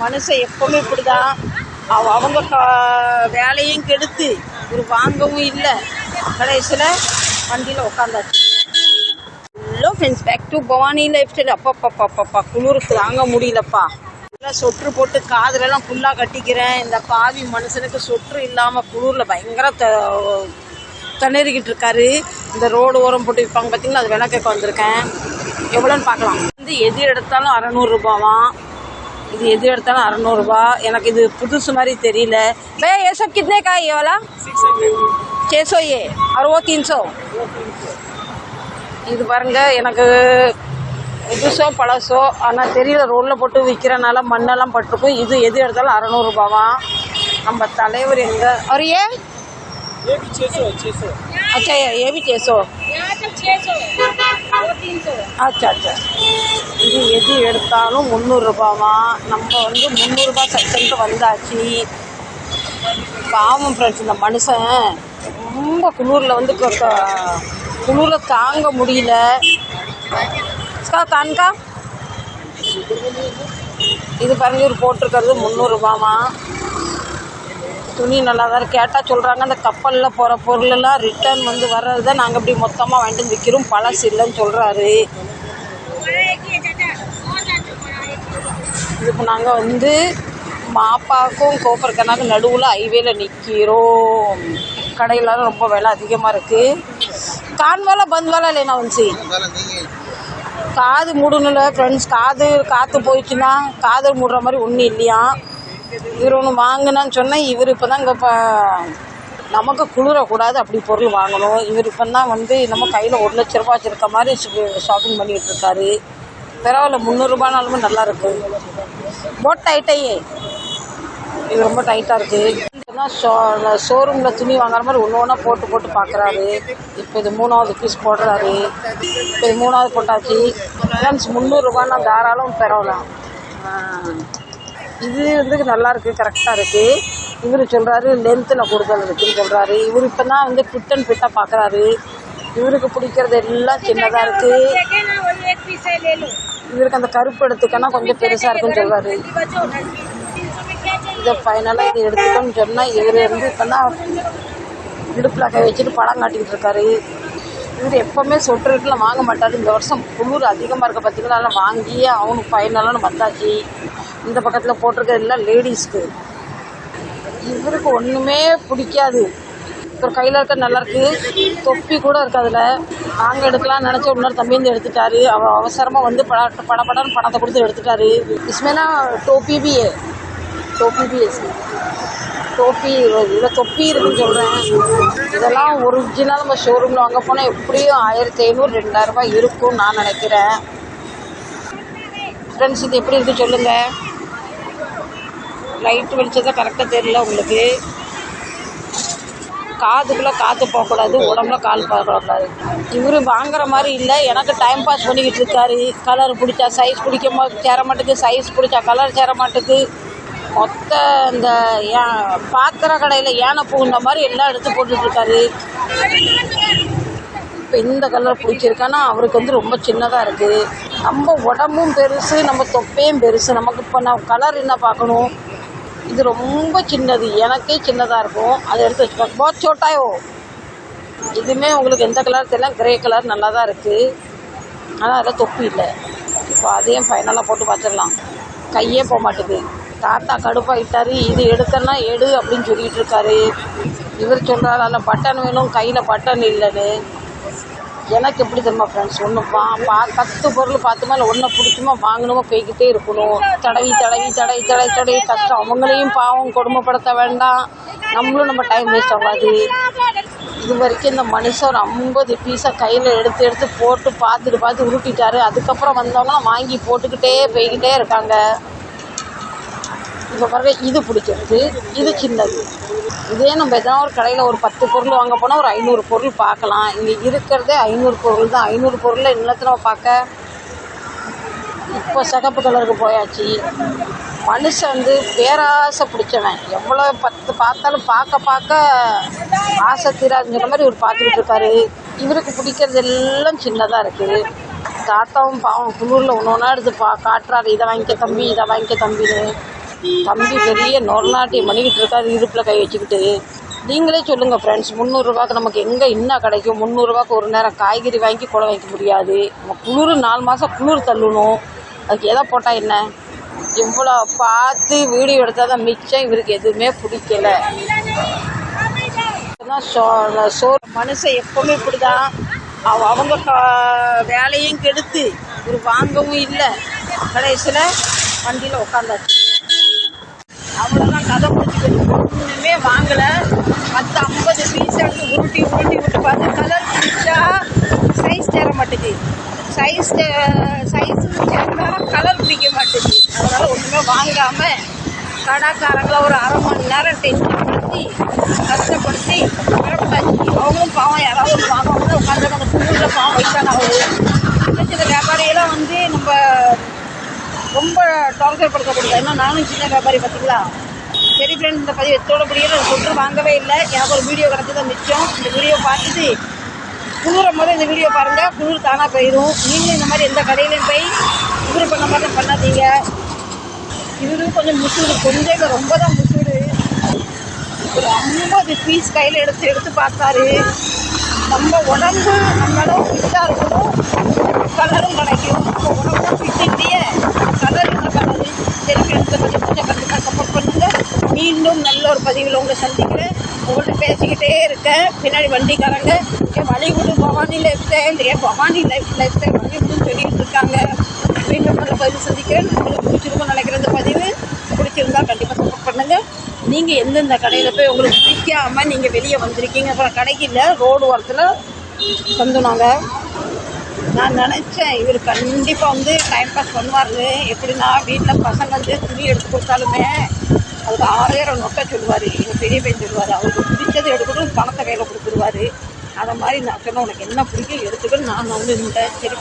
மனுஷன் எப்பவுமே இப்படிதான். அவ அவங்க க- வேலையும் கெடுத்து ஒரு வாங்கவும் இல்லை. கடைசியில் வண்டியில் உட்காந்தாச்சு hello friends back to Bhavani lifestyle அப்பப்பப்பப்பப்பா குளிருக்கு தாங்க முடியலப்பா. எல்லாம் சொட்ரு போட்டு காதுலலாம் ஃபுல்லாக கட்டிக்கிறேன். இந்த பாவி மனுஷனுக்கு சொட்ரு இல்லாமல் குளிரில் பயங்கர த திணறிக்கிட்டு இருக்காரு. இந்த ரோடு ஓரம் போட்டு விற்பாங்க பார்த்தீங்களா அது விளக்கக்கு வந்திருக்கேன். எவ்வளோன்னு பார்க்கலாம். வந்து எது எடுத்தாலும் அறநூறுரூபாவான் இது எது எடுத்தாலும் அறநூறுபா எனக்கு இது புதுசு மாதிரி தெரியல பே ये सब कितने का है ये वाला छः सौ ये और वो तीन सौ இது பாருங்க எனக்கு புதுசோ பழசோ ஆனால் தெரியல ரோட்டில் போட்டு விற்கிறனால மண்ணெல்லாம் பட்டிருக்கும் இது எது எடுத்தாலும் அறநூறுபாவா நம்ம தலைவர் எங்கே और ये ये भी छः सौ छः सौ अच्छा ये ये भी छः सौ यहाँ तक छः सौ वो तीन सौ அச்சா அச்சா இது எது எடுத்தாலும் முந்நூறுரூபாவா நம்ம வந்து முந்நூறுரூபா செக்ஷனுக்கு வந்தாச்சு பாவம் ஃப்ரெண்ட்ஸ் இந்த மனுஷன் ரொம்ப குளிரில் வந்து க- க- குளிர தாங்க முடியல அக்கா கான்கா இது பாருங்க இவர் போட்டிருக்கிறது முந்நூறுரூபாமா துணி நல்லா தான் கேட்டால் சொல்கிறாங்க அந்த கப்பலில் போகிற பொருளெல்லாம் ரிட்டர்ன் வந்து வர்றது தான் நாங்கள் இப்படி மொத்தமாக வாங்கிட்டு வந்து விற்கிறோம் பழசு இல்லைன்னு சொல்கிறாரு இப்போ நாங்கள் வந்து மாப்பாக்கும் கோப்பருக்கனாக்கும் நடுவில் ஹைவேல நிற்கிறோம் கடையிலலாம் ரொம்ப விலை அதிகமாக இருக்குது கான் வேலை பந்த் வேலை இல்லைண்ணா வந்துச்சு காது மூடணும்ல ஃப்ரெண்ட்ஸ் காது காற்று போயிடுச்சுன்னா காது மூடுற மாதிரி ஒன்றும் இல்லையா? இவர் ஒன்று வாங்கினான்னு சொன்னால் இவர் இப்போ தான் இங்கே இப்போ நமக்கு குளிரக்கூடாது அப்படி பொருள் வாங்கணும். இவர் இப்போ தான் வந்து நம்ம கையில் ஒரு லட்ச ரூபா வச்சுருக்க மாதிரி ஷாப்பிங் பண்ணிகிட்டு இருக்காரு. பரவாயில்ல முந்நூறுரூபானாலுமே நல்லா இருக்கு. போட் டைட்டையே இது ரொம்ப டைட்டாக இருக்குது தான் ஷோ ஷோரூமில் துணி வாங்குற மாதிரி ஒன்று ஒன்றா போட்டு போட்டு பார்க்குறாரு இப்போ இது மூணாவது பீஸ் போடுறாரு. இப்போ இது மூணாவது போட்டாச்சு. ஃப்ரெண்ட்ஸ் முந்நூறுரூபான்னா தாராளம் பெறலாம் இது வந்து நல்லா இருக்குது கரெக்டாக இருக்குது இவர் சொல்கிறாரு லென்த்தில் கொடுக்கணும் இருக்குன்னு சொல்கிறாரு இவர் இப்போ தான் வந்து ஃபிட் அண்ட் ஃபிட்டாக பார்க்குறாரு இவருக்கு பிடிக்கிறது எல்லாம் சின்னதாக இருக்குது இவருக்கு அந்த கருப்பு எடுத்துக்கன்னா கொஞ்சம் பெருசாக இருக்குன்னு சொல்கிறாரு இதை ஃபைனலாக இது எடுத்துக்கணும்னு சொன்னால் இவர் வந்து இப்போ தான் இடுப்பில் கை வச்சுட்டு படம் காட்டிக்கிட்டு இருக்காரு. இவர் எப்போவுமே சொட்டு ரேட்டில் வாங்க மாட்டார். இந்த வருஷம் குளிர் அதிகமாக இருக்க பார்த்தீங்கன்னா அதெல்லாம் வாங்கி அவனுக்கு ஃபைனலான வந்தாச்சு. இந்த பக்கத்தில் போட்டிருக்கிறது எல்லாம் லேடிஸ்க்கு இவருக்கு ஒன்றுமே பிடிக்காது. இப்போ கையில் இருக்க நல்லா இருக்கு. தொப்பி கூட இருக்கு அதில். நாங்கள் எடுக்கலாம்னு நினச்ச இன்னொரு தம்பி வந்து எடுத்துட்டாரு. அவர் அவசரமாக வந்து பட பட படன்னு பணத்தை கொடுத்து எடுத்துட்டாரு. இஸ்மேனா டோபி பிஏ டோபி பிஎஸ்சி டோப்பி இல்லை தொப்பி இருக்குன்னு சொல்கிறேன் இதெல்லாம் ஒரிஜினல் நம்ம ஷோரூமில் வாங்க போனால் எப்படியும் ஆயிரத்தி ஐநூறு ரெண்டாயிரரூபா இருக்கும்னு நான் நினைக்கிறேன். ஃப்ரெண்ட்ஸ் இது எப்படி இருக்குது சொல்லுங்கள் லைட் வெளிச்சத்தை கரெக்டாக தெரியல உங்களுக்கு. காதுக்குள்ளே காற்று போகக்கூடாது உடம்புல கால் போகக்கூடாது. இவர் வாங்குற மாதிரி இல்லை எனக்கு டைம் பாஸ் பண்ணிக்கிட்டு இருக்காரு. கலர் பிடிச்சா சைஸ் பிடிக்க சேர மாட்டேங்குது சைஸ் பிடிச்சா கலர் சேர மாட்டேங்குது மொத்த இந்த ஏன் பாத்திர கடையில் யானை பூந்த மாதிரி எல்லாம் எடுத்து போட்டுட்ருக்காரு. இப்போ இந்த கலர் பிடிச்சிருக்கான்னா அவருக்கு வந்து ரொம்ப சின்னதாக இருக்குது நம்ம உடம்பும் பெருசு நம்ம தொப்பையும் பெருசு. நமக்கு இப்போ நான் கலர் என்ன பார்க்கணும்? இது ரொம்ப சின்னது எனக்கே சின்னதாக இருக்கும். அதை எடுத்து வச்சுப்பாங்க போத் சோட்டாயோ? இதுவுமே உங்களுக்கு எந்த கலர் தெரியல. கிரே கலர் நல்லா தான் இருக்குது ஆனால் அதில் தொப்பி இல்லை. இப்போ அதையும் ஃபைனலாக போட்டு பார்த்துடலாம். கையே போக மாட்டுது. தாத்தா கடுப்பாயிட்டாரு. இது எடுக்கன்னா எடு அப்படின்னு சொல்லிட்டு இருக்காரு இவர் சொல்கிறாரு அதில் பட்டன் வேணும் கையில் பட்டன் இல்லைன்னு. எனக்கு எப்படி தெரியுமா ஃப்ரெண்ட்ஸ் ஒன்று பா பா பத்து பொருள் பார்த்துமா இல்லை ஒன்றை பிடிச்சுமா வாங்கணுமா போய்கிட்டே இருக்கணும். தடவி தடவி தடவி தடவி தடவி கஷ்டம். அவங்களையும் பாவம் கொடுமைப்படுத்த வேண்டாம். நம்மளும் நம்ம டைம் வேஸ்ட் ஆகாது. இது வரைக்கும் இந்த மனுஷன் ஒரு ஐம்பது பீஸை கையில் எடுத்து எடுத்து போட்டு பார்த்துட்டு பார்த்து உருட்டிட்டாரு. அதுக்கப்புறம் வந்தவங்களாம் வாங்கி போட்டுக்கிட்டே போய்கிட்டே இருக்காங்க. இப்போ பாருங்க இது பிடிக்கிறது இது சின்னது. இதே நம்ம எதனா ஒரு கடையில் ஒரு பத்து பொருள் வாங்க போனால் ஒரு ஐநூறு பொருள் பார்க்கலாம் இங்கே இருக்கிறதே ஐநூறு பொருள் தான். ஐநூறு பொருளில் இன்னத்தில் பார்க்க இப்போ சிகப்பு கலருக்கு போயாச்சு. மனுஷன் வந்து பேராசை பிடிச்சவன். எவ்வளோ பத்து பார்த்தாலும் பார்க்க பார்க்க ஆசை தீராதுங்கிற மாதிரி இவர் பார்த்துக்கிட்டு இருக்காரு. இவருக்கு பிடிக்கிறது எல்லாம் சின்னதாக இருக்குது. தாத்தாவும் பாவம் குளிரில் ஒன்று ஒன்றா எடுத்து பா காட்டுறாரு. இதை வாங்கிக்க தம்பி இதை வாங்கிக்க தம்பின்னு. தம்பி பெரிய நொறநாட்டியம் பண்ணிக்கிட்டு இருக்காரு இடுப்பில் கை வச்சுக்கிட்டு. நீங்களே சொல்லுங்கள் ஃப்ரெண்ட்ஸ் முந்நூறுரூவாக்கு நமக்கு எங்கே என்ன கிடைக்கும்? முந்நூறுரூவாக்கு ஒரு நேரம் காய்கறி வாங்கி குலை வைக்க முடியாது. நம்ம குளிர் நாலு மாதம் குளிர் தள்ளணும். அதுக்கு எதை போட்டால் என்ன? இவ்வளோ பார்த்து வீடியோ எடுத்தால் தான் மிச்சம் இவருக்கு எதுவுமே பிடிக்கல. சோ சோ சோறு மனுஷன் எப்போவுமே இப்படிதான். அவ அவங்க க- வேலையும் கெடுத்து. ஒரு வாங்கவும் இல்லை. கடைசியில் வண்டியில் உட்காந்தாச்சு அவ்வளோதான் கதை முடிச்சுக்கிட்டு ஒன்றுமே வாங்கலை. மற்ற ஐம்பது பீஸ் எடுத்து உருட்டி உருட்டி விட்டு பார்த்து கலர் பிடிச்சா சைஸ் தேர மாட்டேங்குது. சைஸ் சைஸ் சேர்ந்தா கலர் பிடிக்க மாட்டேங்குது. அதனால் ஒன்றுமே வாங்காமல் கடைக்காரங்கள ஒரு அரை மணி நேரம் டென்ஷன் படுத்தி கஷ்டப்படுத்தி கிளம்பிட்டாச்சு அவங்களும் பாவம் யாராவது ஒரு பாவம் வந்து உட்காந்து அந்த ஸ்கூலில் பாவம் வைத்தாங்க அவங்க சின்ன சின்ன வியாபாரியெல்லாம் வந்து நம்ம ரொம்ப டார்ச்சர் படுத்தக்கூடாது ஏன்னா நானும் சின்ன வியாபாரி பார்த்தீங்களா சரி ஃப்ரெண்ட் இந்த பதிவு எத்தோட நான் சொல்லிட்டு வாங்கவே இல்லை. எனக்கு ஒரு வீடியோ கிடச்சது மிச்சம். இந்த வீடியோ பார்த்துட்டு குளிரும் போது இந்த வீடியோ பாருங்கள் குளிர் தானாக போயிடும் நீங்களும் இந்த மாதிரி எந்த கடையிலையும் போய் குளிர் பண்ண மாதிரி பண்ணாதீங்க. இவரும் கொஞ்சம் முசுடு கொஞ்சம் ரொம்ப தான் முசுடு ஒரு ஐம்பது பீஸ் கையில் எடுத்து எடுத்து பார்த்தாரு. நம்ம உடம்பு நம்மளும் ஃபிட்டாக இருக்கணும். கலரும் கிடைக்கும். நம்ம உடம்பு ஃபிட்டு ஃபிட் இல்லையே. சரி கொஞ்சம் கண்டிப்பாக சப்போர்ட் பண்ணுங்கள் மீண்டும் நல்ல ஒரு பதிவில் உங்களை சந்திக்கிறேன். உங்கள்கிட்ட பேசிக்கிட்டே இருக்கேன். பின்னாடி வண்டிக்காரங்க ஏன் வழி பவானி லைஃப் ஸ்டைல் ஏன் பவானி லைஃப் லைஃப் ஸ்டைல் வழி சொல்லிட்டு இருக்காங்க. மீண்டும் நல்ல பதிவு சந்திக்கிறேன். உங்களுக்கு பிடிச்சிருக்கும்னு நினைக்கிற இந்த பதிவு பிடிச்சிருந்தா கண்டிப்பாக சப்போர்ட் பண்ணுங்கள் நீங்கள் எந்தெந்த கடையில் போய் உங்களுக்கு பிடிக்காமல் நீங்கள் வெளியே வந்திருக்கீங்க அப்புறம் கடைக்கு இல்லை ரோடு ஓரத்தில் சொந்தனாங்க. நான் நினச்சேன் இவர் கண்டிப்பாக வந்து டைம் பாஸ் பண்ணுவார். எப்படின்னா வீட்டில் பசங்க வந்து துணி எடுத்து கொடுத்தாலுமே அதுக்கு ஆறாயிரம் நொட்டை சொல்லுவார். எங்கள் பெரிய பையன் சொல்லுவார் அவருக்கு பிடிச்சது எடுக்கணும் பணத்தை கையில் கொடுத்துருவாரு. அதை மாதிரி நான் சொன்னேன் உனக்கு என்ன பிடிக்கும் எடுத்துக்கணும் நான் வந்து இருந்தேன் சரி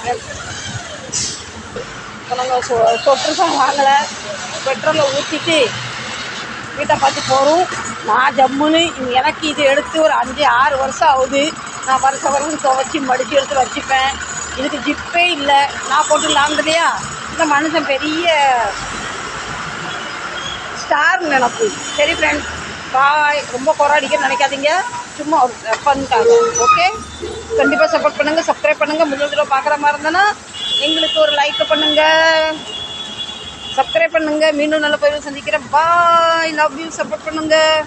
இப்போ நாங்கள் சொ சொட்டுருக்கோம் வாங்கலை. பெட்ரோலை ஊற்றிட்டு வீட்டை பார்த்து போகிறோம் நான் ஜம்முன்னு எனக்கு இது எடுத்து ஒரு அஞ்சு ஆறு வருஷம் ஆகுது. நான் வருஷம் வருஷம் துவச்சி மடித்து எடுத்து வச்சுப்பேன். இதுக்கு ஜிப்பே இல்லை. நான் போட்டு லாந்தலையா இந்த மனுஷன் பெரிய ஸ்டார் நினப்பு சரி ஃப்ரெண்ட்ஸ் பாய் ரொம்ப போராடிக்க நினைக்காதீங்க. சும்மா ஒரு ஃபன்காக ஓகே கண்டிப்பாக சப்போர்ட் பண்ணுங்கள் சப்ஸ்கிரைப் பண்ணுங்கள் முதல் தடவை பார்க்குற மாதிரி இருந்தேன்னா எங்களுக்கு ஒரு லைக் பண்ணுங்கள் சப்ஸ்கிரைப் பண்ணுங்கள் மீண்டும் நல்ல பயிர் சந்திக்கிறேன். பாய் லவ் யூ சப்போர்ட் பண்ணுங்கள்